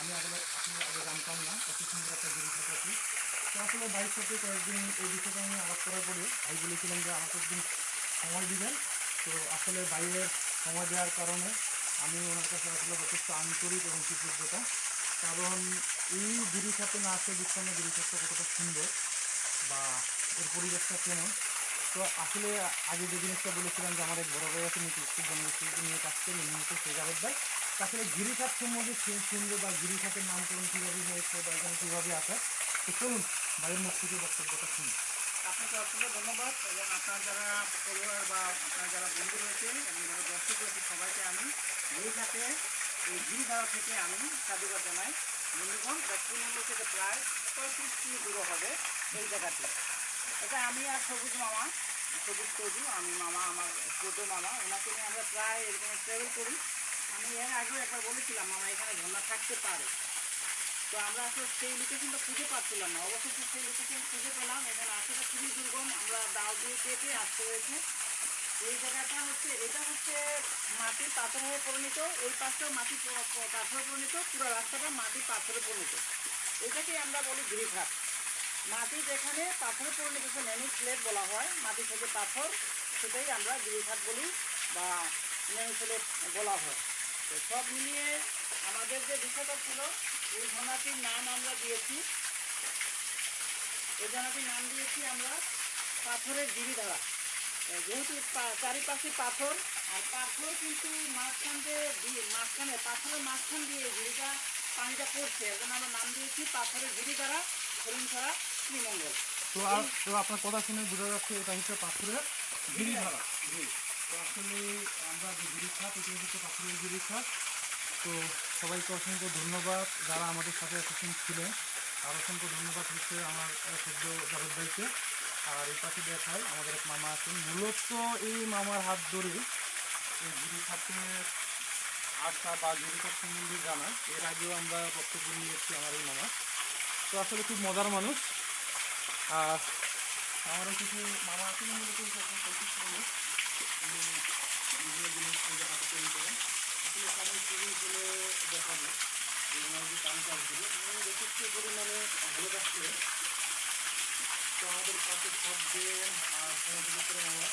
আমি আসলে আসলে আগে জানতাম না কত সুন্দর একটা জিনিস আছে তো আসলে ভাইয়ের সাথে কয়েকদিন এই বিষয়টা আমি আলাপ করার পরে ভাই বলেছিলাম যে আমাকে একদিন সময় দিবেন। তো আসলে বাইরের সময় দেওয়ার কারণে আমি ওনার কাছে আসলে যথেষ্ট আন্তরিক এবং কৃতজ্ঞতা। কারণ এই গিরিখাতে না আসলে বুঝতাম না গিরিখাতটা কতটা সুন্দর বা এর পরিবেশটা কেমন। তো আসলে আগে যে জিনিসটা বলেছিলাম যে আমার এক বড় ভাই আছে নিয়ে কাজ করি, নিয়ে নিয়মিত সেই জাভেদ ভাই তো গিরিখাত সম্বন্ধে শুনবে বা গিরিখাতের নামকরণ কীভাবে হয়েছে বা এখানে কীভাবে আসে, তো চলুন ভাইয়ের মুখ থেকে বক্তব্যটা শুনি। আপনাকে অসংখ্য ধন্যবাদ এবং আপনার যারা পরিবার বা আপনার যারা বন্ধু রয়েছে এবং যারা দর্শক রয়েছে, সবাইকে আমি সাথে এই গিরিধারা থেকে আমি সাধুবাদ জানাই। বন্ধুগণ ব্যাকুলগুলো থেকে প্রায় পঁয়ত্রিশ কিলো দূর হবে এই জায়গাতে এটা আমি আর সবুজ মামা, সবুজ তজু আমি মামা, আমার ছোটো মামা, ওনাকে নিয়ে আমরা প্রায় এরকম ট্রাভেল করি। আমি এর আগেও একবার বলেছিলাম আমার এখানে ঝর্ণা থাকতে পারে। তো আমরা আসলে সেই লোকেশনটা খুঁজে পাচ্ছিলাম না। অবশেষে সেই লোকেশন খুঁজে পেলাম, এখানে আসাটা খুবই দুর্গম। আমরা দাও দিয়ে কেটে আসতে হয়েছে। এই জায়গাটা হচ্ছে, এটা হচ্ছে মাটির পাথর হয়ে পরিণত। এই পাশটাও মাটি প- প- পাথরে পরিণত। পুরো রাস্তাটা মাটি পাথরে পরিণত। এটাকে আমরা বলি গিরিঘাট। মাটি যেখানে পাথরে পরিণত ন্যানো স্লেট বলা হয়, মাটি থেকে পাথর, সেটাই আমরা গিরিঘাট বলি বা ন্যানো স্লেট বলা হয়। তো সব মিলিয়ে আমাদের যে বিষয়টা ছিল এই ঝর্ণাটির নাম আমরা দিয়েছি। এই ঝর্ণাটির নাম দিয়েছি আমরা পাথরের গিরিধারা যেহেতু চারিপাশে পাথর আর পাথর কিন্তু মাঝখান দিয়ে মাঝখানে পাথরের মাঝখান দিয়ে গিরিটা পানিটা পড়ছে। জন্য আমরা নাম দিয়েছি পাথরের গিরিধারা হরিণছড়া শ্রীমঙ্গল। তো আর তো আপনার কথা শুনে বোঝা যাচ্ছে এটা হচ্ছে পাথরের গিরিধারা তো আসলে আমরা যে গিরিখাত এটা হচ্ছে পাথরের গিরিখাত তো সবাইকে অসংখ্য ধন্যবাদ যারা আমাদের সাথে এতক্ষণ ছিলেন। আর অসংখ্য ধন্যবাদ হচ্ছে আমার সদ্য জাভেদ ভাইকে। আর এই পাশে দেখায় আমাদের এক মামা আছেন। মূলত এই মামার হাত ধরে এই গিরিখাতে আসা বা গিরিখাত সম্বন্ধে জানা। এর আগেও আমরা বক্তব্য নিয়েছি আমার এই মামা তো আসলে খুব মজার মানুষ। আর আমারও কিছু মামা আছে মূলত মানুষ বিভিন্ন জিনিস করেন আসলে কারণ শুরু হলে দেখাবো ওনার যে কাম উনি যথেষ্ট পরিমাণে ভালো কাজ তো আমাদের সব দেন আর করে আমার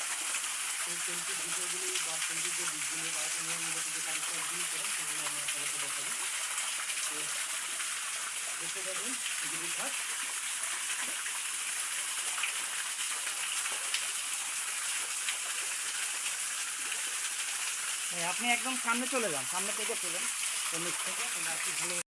সেই বিষয়গুলি বা সেলফির যে দিকগুলো বা উনি যে কাজ কাজগুলি করেন সেগুলো আমি আপনাদেরকে দেখাবো তো দেখতে পাবেন যদি আপনি একদম সামনে চলে যান সামনে থেকে চলেন নিচ থেকে আপনি ভালো